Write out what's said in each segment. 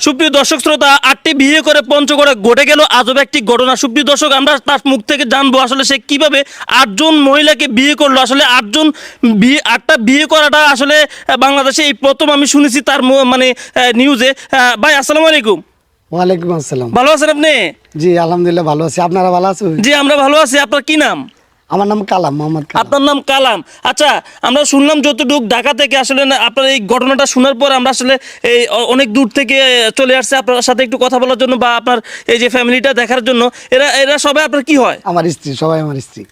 সুপ্রিয় দর্শক শ্রোতা আটটি বিয়ে করে পঞ্চগড়ে ঘটে গেল আজব একটি ঘটনা। সুপ্রিয় দর্শক আমরা তার মুখ থেকে জানব আসলে সে কীভাবে আটজন মহিলাকে বিয়ে করল। আসলে আটজন বিয়ে আটটা বিয়ে করাটা আসলে বাংলাদেশে এই প্রথম আমি শুনেছি তার মানে নিউজে ভাই আসসালামু আলাইকুম। ওয়ালাইকুম আসসালাম। ভালো আছেন আপনি? জি আলহামদুলিল্লাহ ভালো আছি। আপনারা ভালো আছেন? জি আমরা ভালো আছি। আপনার কি নাম? আমার নাম কালাম মোহাম্মদ আপনার নাম কালাম। আচ্ছা আমরা শুনলাম যতটুক ঢাকা থেকে আসলে না আপনার এই ঘটনাটা শোনার পর আমরা আসলে এই অনেক দূর থেকে চলে আসছে আপনার সাথে একটু কথা বলার জন্য বা আপনার এই যে ফ্যামিলিটা দেখার জন্য। এরা এরা সবাই আপনার কি হয়? আমার স্ত্রী সবাই আমার স্ত্রী।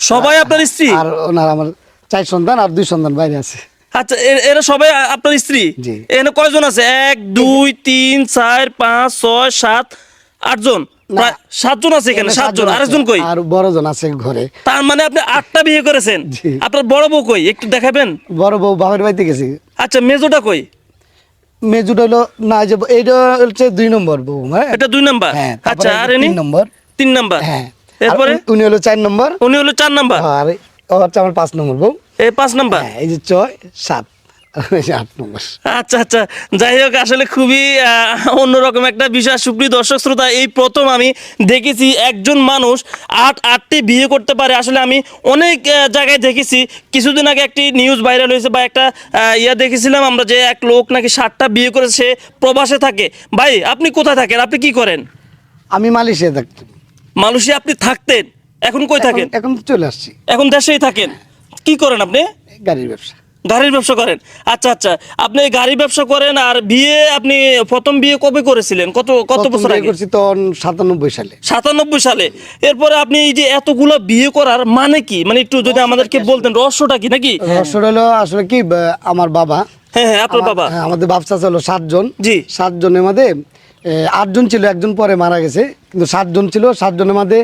সবাই আপনার স্ত্রী? আর ওনার আমার চার সন্তান আর দুই সন্তান বাইরে আছে। আচ্ছা এরা সবাই আপনার স্ত্রী। এখানে কয়জন আছে? এক দুই তিন চার পাঁচ ছয় সাত আটজন? সাতজন আছে এখানে সাতজন। আরেকজন কই? আর বড়জন আছে ঘরে। তার মানে আপনি আটটা বিয়ে করেছেন? আপনার বড় বউ কই? একটু দেখাবেন। বড় বউ বাপের বাড়িতে গেছে। আচ্ছা মেজোটা কই? মেজুট হলো না যে এইটা হচ্ছে দুই নম্বর বউ হ্যাঁ? এটা দুই নাম্বার? হ্যাঁ আচ্ছা আর তিন নম্বর। তিন নাম্বার। হ্যাঁ। এরপরে? উনি হলো চার নম্বর। উনি হলো চার নাম্বার। আর হচ্ছে আমার পাঁচ নম্বর বউ। এই পাঁচ নাম্বার? হ্যাঁ এই যে ছয় সাত। আট নম্বর আচ্ছা আচ্ছা। যাই হোক আসলে খুবই অন্যরকম একটা বিষয়। সুপ্রিয় দর্শক শ্রোতা এই প্রথম আমি দেখেছি একজন মানুষ আট আটটি বিয়ে করতে পারে। আসলে আমি অনেক জায়গায় দেখেছি। কিছুদিন আগে একটি নিউজ ভাইরাল হয়েছে বা একটা ইয়া দেখেছিলাম আমরা যে এক লোক নাকি ষাটটা বিয়ে করেছে সে প্রবাসে থাকে। ভাই আপনি কোথায় থাকেন? আপনি কি করেন? আমি মালয়েশিয়া থাকতাম। মালয়েশিয়া আপনি থাকতেন? এখন কই থাকেন? এখন চলে আসছি। এখন দেশেই থাকেন। কি করেন আপনি? গাড়ির ব্যবসা। গাড়ির ব্যবসা করেন। আচ্ছা আচ্ছা আপনি গাড়ি ব্যবসা করেন আর বিয়ে আপনি প্রথম বিয়ে কবে করেছিলেন? কত কত বছর আগে? করছি তখন সাতানব্বই সালে। সাতানব্বই সালে। এরপরে আপনি এই যে এতগুলো বিয়ে করার মানে কি? মানে একটু যদি আমাদেরকে বলতেন রহস্যটা কি নাকি? রহস্য হলো আসলে কি আমার বাবা। হ্যাঁ হ্যাঁ আপনার বাবা। হ্যাঁ, আমাদের বাপসা ছিল সাতজন জি। সাতজনের মধ্যে আটজন ছিল একজন পরে মারা গেছে কিন্তু সাতজন ছিল সাতজনের মধ্যে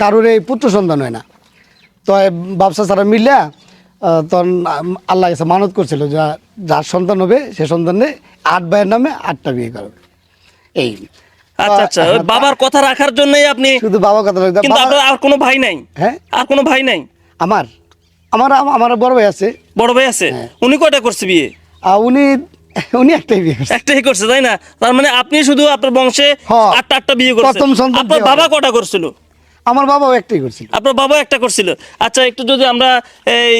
কারোর এই পুত্র সন্তান হয় না। তো বাপসা ছাড়া মিললে আহ, তখন আল্লাহ কাছে মানত করছিল যা যার সন্তান হবে সে সন্তানে আট ভাইয়ের নামে আটটা বিয়ে করবে। এই। আচ্ছা আচ্ছা বাবার কথা রাখার জন্যই আপনি শুধু বাবা কথা কিন্তু আপনার আর কোনো ভাই নাই? হ্যাঁ? আর কোনো ভাই নাই? আমার আমার আমার বড় ভাই আছে। বড় ভাই আছে? হ্যাঁ। উনি কয়টা করছে বিয়ে? আর উনি উনি একটাই বিয়ে করছে। একটাই করছে তাই না? তার মানে আপনি শুধু আপনার বংশে হ্যাঁ। আটটা আটটা বিয়ে করছেন। প্রথম সন্তান আপনার বাবা কটা করছিল? আমার বাবাও একটাই করছিল। আপনার বাবা একটা করছিল। আচ্ছা একটু যদি আমরা এই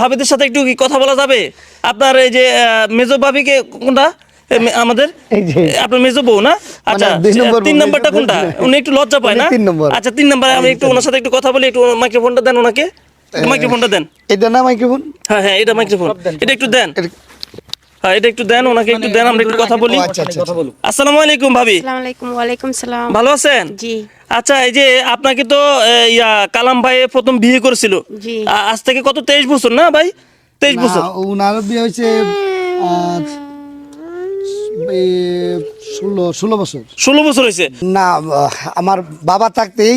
ভাবিদের সাথে একটু কি কথা বলা যাবে? আপনার এই যে মেজো ভাবিকে কোনটা? আমাদের? আপনার মেজো বউ না? আচ্ছা তিন নাম্বারটা কোনটা? উনি একটু লজ্জা পায় না? তিন নম্বর। আচ্ছা তিন নাম্বারে আমি একটু ওনার সাথে একটু কথা বলি একটু মাইক্রোফোনটা দেন ওনাকে। মাইক্রোফোনটা দেন। এটা না মাইক্রোফোন? হ্যাঁ হ্যাঁ এটা মাইক্রোফোন। এটা একটু দেন। হ্যাঁ এটা একটু দেন ওনাকে একটু দেন আমরা একটু কথা বলি। আচ্ছা, আচ্ছা, আচ্ছা। আসসালামু আলাইকুম ভাবি। আসসালামু আলাইকুম ওয়ালাইকুম সালাম। ভালো আছেন? জি। আচ্ছা এই যে আপনাকে তো ইয়া কালাম ভাই প্রথম বিয়ে করেছিল। আজ থেকে কত তেইশ বছর না ভাই? তেইশ বছর। ওনার বিয়ে হয়েছে ষোলো ষোলো বছর। ষোলো বছর হয়েছে। না আমার বাবা থাকতেই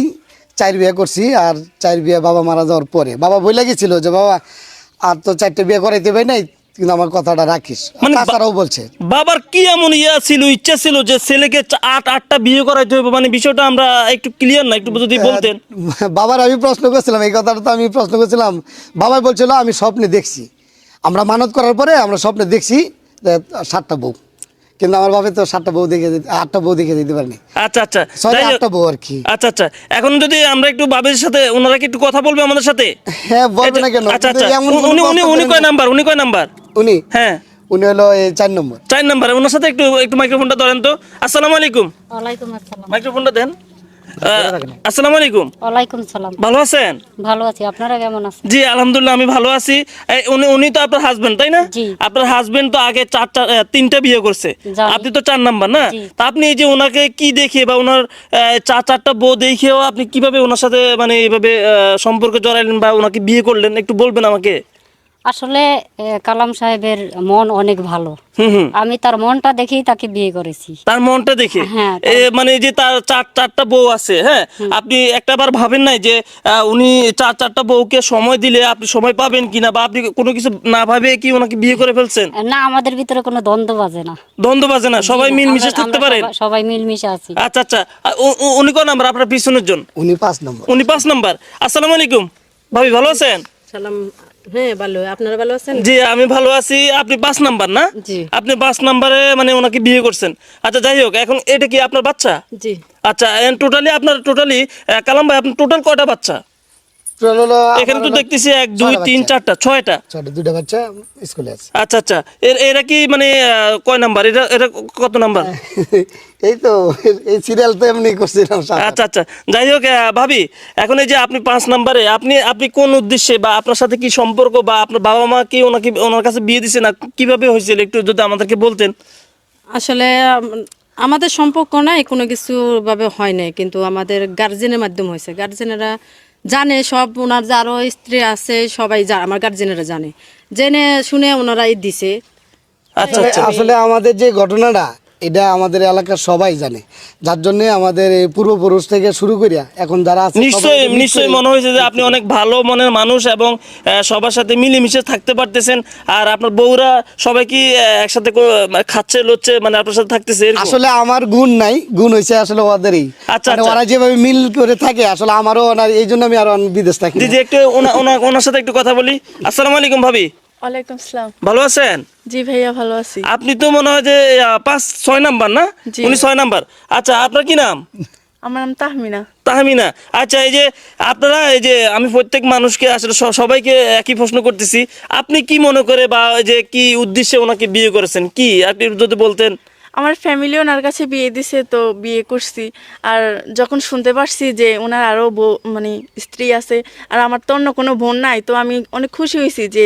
চার বিয়ে করছি আর চার বিয়ে বাবা মারা যাওয়ার পরে। বাবা বলে গেছিল যে বাবা আর তো চারটে বিয়ে করাইতে পারি নাই কিন্তু আমার কথাটা রাখিস। মানে তাছাড়াও বলছে। বাবার কি এমন ইয়া ছিল ইচ্ছা ছিল যে ছেলেকে আট আটটা বিয়ে করাইতে হবে মানে বিষয়টা আমরা একটু ক্লিয়ার না একটু যদি বলতেন। বাবার আমি প্রশ্ন করছিলাম এই কথাটা তো আমি প্রশ্ন করছিলাম। বাবাই বলছিল আমি স্বপ্নে দেখছি। আমরা মানত করার পরে আমরা স্বপ্নে দেখছি সাতটা বউ। কিন্তু আমার বাপে তো সাতটা বউ দেখে দিতে- আটটা বউ দেখে দিতে পারেনি। আচ্ছা আচ্ছা। সরি আটটা বউ আর কি। আচ্ছা আচ্ছা। এখন যদি আমরা একটু বাবের সাথে ওনারা কি একটু কথা বলবে আমাদের সাথে? হ্যাঁ বলবে না কেন? আচ্ছা আচ্ছা। উনি উনি উনি কয় নাম্বার? উনি কয় নাম্বার? উনি? হ্যাঁ। উনি হলো এই চার নম্বর। চার নম্বর। ওনার সাথে একটু একটু মাইক্রোফোনটা ধরেন তো। আসসালামু আলাইকুম। ওয়ালাইকুম আসসালাম। মাইক্রোফোনটা দেন। আসসালামু আলাইকুম। ওয়ালাইকুম সালাম। ভালো আছেন? ভালো আছি। আপনারা কেমন আছেন? জি আলহামদুলিল্লাহ আমি ভালো আছি। উনি উনি তো আপনার হাজবেন্ড তাই না? আপনার হাজবেন্ড তো আগে চার চার আহ, তিনটা বিয়ে করছে। আপনি তো চার নাম্বার না? তা আপনি এই যে ওনাকে কি দেখে বা ওনার চার চারটা বউ দেখেও আপনি কীভাবে ওনার সাথে মানে এইভাবে সম্পর্কে জড়াইলেন বা ওনাকে বিয়ে করলেন একটু বলবেন আমাকে? আসলে কালাম সাহেবের মন অনেক ভালো। আমি তার মনটা দেখেই তাকে বিয়ে করেছি। তার মনটা দেখে? হ্যাঁ, মানে যে তার চার চারটা বউ আছে হ্যাঁ? আপনি একটা বার ভাবেন নাই যে উনি চার চারটা বউকে সময় দিলে আপনি সময় পাবেন কিনা বা আপনি কোনো কিছু না ভাবে কি ওনাকে বিয়ে করে ফেলছেন? না আমাদের ভিতরে কোনো দ্বন্দ্ব বাজে না। দ্বন্দ্ব বাজে না? সবাই মিলমিশে থাকতে পারেন? সবাই- মিলমিশে আছি। আচ্ছা আচ্ছা। উনি কোন নাম্বার? আপনার পিছনের জন? উনি পাঁচ নম্বর। উনি পাঁচ নাম্বার। আসসালামু আলাইকুম। ভাবি ভালো আছেন? সালাম হ্যাঁ ভালো। আপনারা ভালো আছেন? জি আমি ভালো আছি। আপনি পাঁচ নাম্বার না? জি। আপনি পাঁচ নাম্বারে মানে ওনাকে বিয়ে করছেন। আচ্ছা যাই হোক এখন এটা কি আপনার বাচ্চা? জি। আচ্ছা টোটালি আপনার টোটালি কালাম ভাই আপনার টোটাল কয়টা বাচ্চা? এখানে তো দেখতেছি এক দুই তিন চারটা ছয়টা? দুইটা বাচ্চা স্কুলে আছে। আচ্ছা আচ্ছা। এর এরা কি মানে কয় নাম্বার? এটা এটা কত নাম্বার? এই তো এই সিরিয়াল তো এমনি করছিলাম আচ্ছা আচ্ছা। যাই হোক ভাবি এখন এই যে আপনি পাঁচ নাম্বারে আপনি আপনি কোন উদ্দেশ্যে বা আপনার সাথে কি সম্পর্ক বা আপনার বাবা মা কি ওনাকে ওনার কাছে বিয়ে দিছে না কীভাবে হয়েছিল একটু যদি আমাদেরকে বলতেন? আসলে আমাদের সম্পর্ক নাই কোনো কিছু ভাবে হয় নাই কিন্তু আমাদের গার্জেনের মাধ্যমে হয়েছে। গার্জেনেরা জানে সব ওনার যে আরও স্ত্রী আছে সবাই আমার গার্জেনেরা জানে। জেনে শুনে ওনারাই দিছে। আচ্ছা আচ্ছা। আসলে আমাদের যে ঘটনাটা এটা আমাদের এলাকার সবাই জানে। যার জন্য আমাদের এই পূর্বপুরুষ থেকে শুরু করিয়া এখন যারা আছে নিশ্চয়ই নিশ্চয়ই মনে হয়েছে যে আপনি অনেক ভালো মনের মানুষ এবং সবার সাথে মিলেমিশে থাকতে পারতেছেন। আর আপনার বউরা সবাই কি একসাথে খাচ্ছে লচ্ছে মানে আপনার সাথে থাকতেছে আসলে আমার গুণ নাই গুণ হয়েছে আসলে ওদেরই। আচ্ছা, মানে আচ্ছা। ওরা যেভাবে মিল করে থাকে আসলে আমারও ওনার এই জন্য আমি আরও বিদেশ থাকি। দিদি একটু ওনা- ওনা- ওনার সাথে একটু কথা বলি। আসসালামু আলাইকুম ভাবি। ওয়ালাইকুম সালাম ভালো আছেন? জি ভাইয়া ভালো আছি। আপনি তো মনে হয় যে পাঁচ ছয় নাম্বার না? উনি ছয় নাম্বার। আচ্ছা আপনার কি নাম? আমার নাম তাহমিনা। তাহমিনা। আচ্ছা এই যে আপনারা এই যে আমি প্রত্যেক মানুষকে আসলে সবাইকে একই প্রশ্ন করতেছি। আপনি কি মনে করে বা যে কি উদ্দেশ্যে ওনাকে বিয়ে করেছেন? কি? আপনি যদি বলতেন। আমার ফ্যামিলি ওনার কাছে বিয়ে দিছে তো বিয়ে করছি। আর যখন শুনতে পারছি যে ওনার আরও বউ মানে স্ত্রী আছে আর আমার তো অন্য কোনো বোন নাই তো আমি অনেক খুশি হয়েছি যে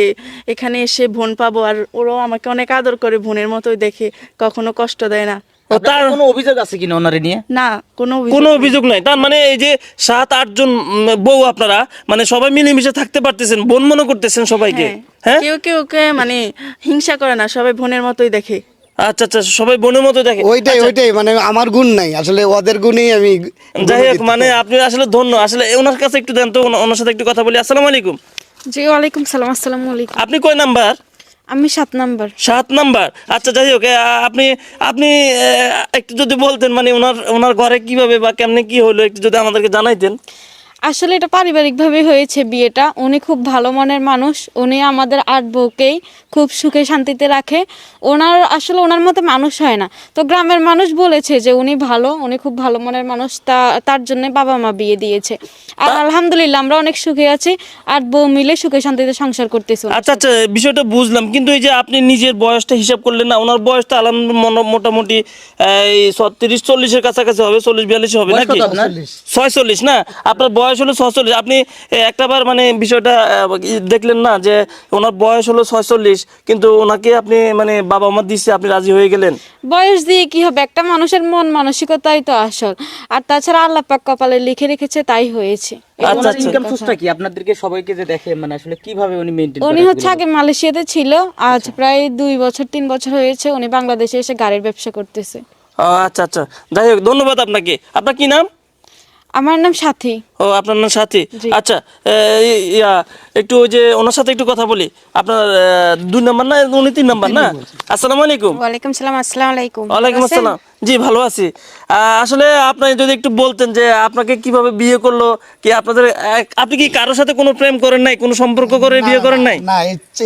এখানে এসে বোন পাবো। আর ওরাও আমাকে অনেক আদর করে বোনের মতোই দেখে কখনো কষ্ট দেয় না। তার কোনো অভিযোগ আছে কিনা ওনারে নিয়ে? না কোনো অভিযোগ কোনো অভিযোগ নাই। তার মানে এই যে সাত আটজন উম, বউ আপনারা মানে সবাই মিলেমিশে থাকতে পারতেছেন বোন মনে করতেছেন সবাইকে হ্যাঁ। হ্যাঁ? কেউ কেউ কে মানে হিংসা করে না সবাই বোনের মতোই দেখে। আচ্ছা আচ্ছা সবাই বোনের মতো দেখে। ওইটাই ওইটাই মানে আমার গুণ নাই। আসলে ওদের গুণেই আমি যাই হোক মানে আপনি আসলে ধন্য। আসলে ওনার কাছে একটু দেন তো ওনার সাথে একটু কথা বলি। আসসালামু আলাইকুম। জি ওয়ালাইকুম সালাম আসসালামু আলাইকুম। আপনি কয় নাম্বার? আমি সাত নাম্বার। সাত নাম্বার। আচ্ছা যাই হোক আপনি আপনি একটু যদি বলতেন মানে ওনার ওনার ঘরে কীভাবে বা কেমনে কি হলো একটু যদি আমাদেরকে জানাইতেন। আসলে এটা পারিবারিকভাবে হয়েছে বিয়েটা। উনি খুব ভালো মনের মানুষ। উনি আমাদের আট বউকেই খুব সুখে শান্তিতে রাখে। ওনার আসলে ওনার মতো মানুষ হয় না। তো গ্রামের মানুষ বলেছে যে উনি ভালো উনি খুব ভালো মনের মানুষ। তা তার জন্য বাবা মা বিয়ে দিয়েছে। আর আলহামদুলিল্লাহ আমরা অনেক সুখে আছি। আট বউ মিলে সুখে শান্তিতে সংসার করতেছি। আচ্ছা আচ্ছা বিষয়টা বুঝলাম। কিন্তু এই যে আপনি নিজের বয়সটা হিসাব করলেন না ওনার বয়সটা আলাম মোটামুটি এই তিরিশ চল্লিশের কাছাকাছি হবে চল্লিশ বিয়াল্লিশ হবে নাকি? ছয়চল্লিশ না? আপনার বয়স হলো আপনি একটাবার মানে বিষয়টা দেখলেন না যে ওনার বয়স হলো ছয়চল্লিশ কিন্তু ওনাকে আপনি মানে বাবা মা দিচ্ছে আপনি রাজি হয়ে গেলেন? বয়স দিয়ে কি হবে? একটা মানুষের মন মানসিকতাই তো আসল। আর তাছাড়া আল্লাহ পাক কপালে লিখে রেখেছে তাই হয়েছে। আচ্ছা আচ্ছা। ইনকাম সোর্সটা কি? আপনাদেরকে সবাইকে যে দেখে মানে আসলে কীভাবে উনি মেইনটেইন উনি হচ্ছে আগে মালয়েশিয়াতে ছিল আজ প্রায় দুই বছর তিন বছর হয়েছে উনি বাংলাদেশে এসে গাড়ির ব্যবসা করতেছে। আচ্ছা আচ্ছা। যাই হোক ধন্যবাদ আপনাকে। আপনার কি নাম? আমার নাম সাথী। ও আপনার নাম সাথী? আচ্ছা ইয়া একটু ওই যে ওনার সাথে একটু কথা বলি। আপনার দুই নাম্বার না? উনি তিন নাম্বার না? আসসালামু আলাইকুম। ওয়ালাইকুম সালাম আসসালামু আলাইকুম। ওয়ালাইকুম আসসালাম। জি ভালো আছি। আসলে আপনি যদি একটু বলতেন যে আপনাকে কীভাবে বিয়ে করল কি আপনাদের আপনি কি কারোর সাথে কোনো প্রেম করেন নাই? কোনো সম্পর্ক করে বিয়ে করেন নাই? না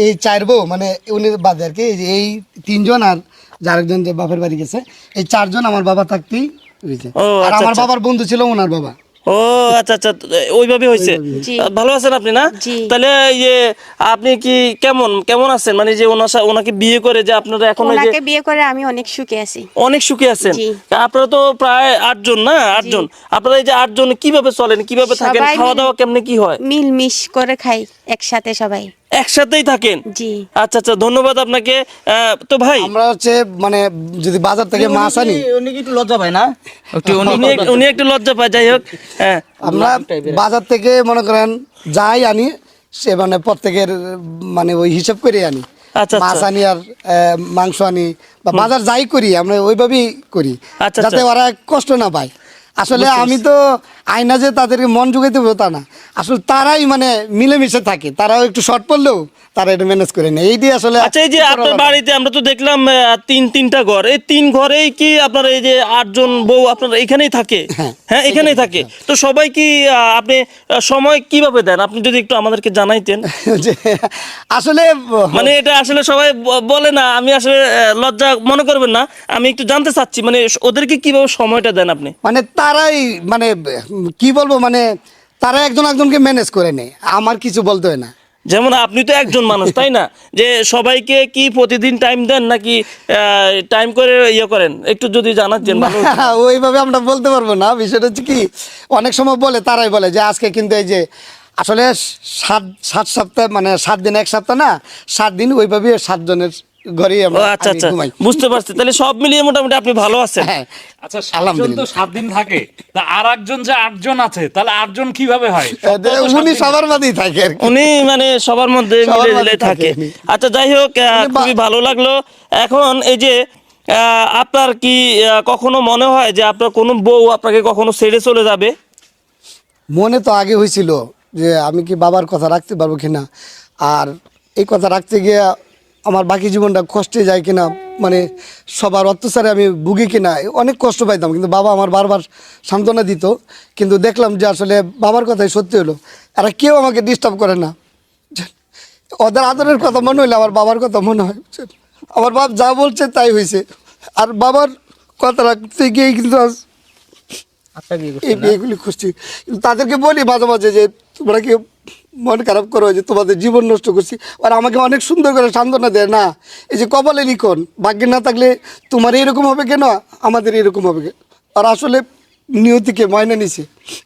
এই চার বউ মানে উনি বাদে আর কি এই তিনজন আর যার একজন যে বাপের বাড়ি গেছে এই চারজন আমার বাবা থাকতেই ও, আর আচ্ছা, আমার আচ্ছা। বাবার বন্ধু ছিল ওনার বাবা। ও আচ্ছা আচ্ছা ওইভাবে হয়েছে। ভালো আছেন আপনি না? তাহলে এই যে আপনি কি কেমন কেমন আছেন? মানে যে ওনার ওনাকে বিয়ে করে যে আপনারা এখন ওনাকে বিয়ে করে আমি অনেক সুখে আছি। অনেক সুখে আছেন? আপনারা তো প্রায় আটজন না? আটজন আপনারা এই যে আটজন কীভাবে চলেন? কীভাবে থাকেন? খাওয়া দাওয়া কেমনে কি হয়? মিল মিশ করে খাই একসাথে সবাই। একসাথেই থাকেন? জি। আচ্ছা আচ্ছা ধন্যবাদ আপনাকে। তো ভাই আমরা হচ্ছে মানে যদি বাজার থেকে মাছ আনি। উনি কি একটু লজ্জা পায় না? একটু উনি উনি একটু লজ্জা পায় যাই হোক। হ্যাঁ। আমরা বাজার থেকে মনে করেন যাই আনি সে মানে প্রত্যেকের মানে ওই হিসাব করে আনি। আচ্ছা, মাছ আচ্ছা। আনি আর আহ, মাংস আনি বা বাজার যাই করি আমরা ওইভাবেই করি আচ্ছা, যাতে। ওরা কষ্ট না পায়। আসলে আমি তো আয়না যে তাদেরকে মন জোগাইতে হবে তা না। আসলে তারাই মানে মিলেমিশে থাকে। তারাও একটু শর্ট পড়লেও তারা এটা ম্যানেজ করে নেয়। এইটি আসলে আচ্ছা এই যে আপনার বাড়িতে আমরা তো দেখলাম তিন তিনটা ঘর। এই তিন ঘরেই কি আপনার এই যে আটজন বউ আপনার এখানেই থাকে? হ্যাঁ এখানেই থাকে তো সবাই কি আপনি সময় কীভাবে দেন? আপনি যদি একটু আমাদেরকে জানাইতেন। যে আসলে মানে এটা আসলে সবাই বলে না। আমি আসলে লজ্জা মনে করবেন না। আমি একটু জানতে চাচ্ছি মানে ওদেরকে কীভাবে সময়টা দেন আপনি? মানে তারাই মানে কি বলব মানে তারা একজন একজনকে ম্যানেজ করে নেয় আমার কিছু বলতে হয় না। যেমন আপনি তো একজন মানুষ তাই না? যে সবাইকে কি প্রতিদিন টাইম দেন নাকি টাইম করে ইয়ে করেন? একটু যদি জানাচ্ছেন ওইভাবে আমরা বলতে পারব না বিষয়টা হচ্ছে কি অনেক সময় বলে তারাই বলে যে আজকে কিন্তু এই যে আসলে সাত সাত সপ্তাহ মানে সাত দিন এক সপ্তাহ না সাত দিন ওইভাবে সাতজনের ঘরেই আমরা আচ্ছা আচ্ছা। বুঝতে পারছি। তাহলে সব মিলিয়ে মোটামুটি আপনি ভালো আছেন। হ্যাঁ আচ্ছা সাতজন তো সাত দিন থাকে। তা আর একজন যে আটজন আছে তাহলে আটজন কীভাবে হয়? উনি সবার মাঝেই থাকে উনি মানে সবার মধ্যে মিলে মিলে থাকে থাকে। আচ্ছা যাই হোক আহ, উনি বা- খুবই ভালো লাগল। এখন এই যে আহ, আপনার কি আহ, কখনো মনে হয় যে আপনার কোনো বউ আপনাকে কখনো ছেড়ে চলে যাবে? মনে তো আগে হয়েছিল যে আমি কি বাবার কথা রাখতে পারব কিনা? আর এই কথা রাখতে গিয়ে আমার বাকি জীবনটা কষ্টে যায় কিনা মানে সবার অত্যাচারে আমি ভুগি কিনা অনেক কষ্ট পাইতাম কিন্তু বাবা আমার বারবার সান্ত্বনা দিত। কিন্তু দেখলাম যে আসলে বাবার কথাই সত্যি হলো। এরা কেউ আমাকে ডিস্টার্ব করে না। ওদের আদরের কথা মনে হইলে আমার বাবার কথা মনে হয়? আমার বাপ যা বলছে তাই হয়েছে আর বাবার কথা রাখতে গিয়েই কিন্তু আজ বিয়েগুলি খুঁজছি। কিন্তু তাদেরকে বলি মাঝে মাঝে যে তোমরা কি মন খারাপ করো যে তোমাদের জীবন নষ্ট করছি? আর আমাকে অনেক সুন্দর করে সান্ত্বনা দেয়, না? এই যে কপালে লিখন ভাগ্যে না থাকলে তোমার এরকম হবে কেন? আমাদের এরকম হবে? আর আসলে নিয়তিকে ময়না নিছে।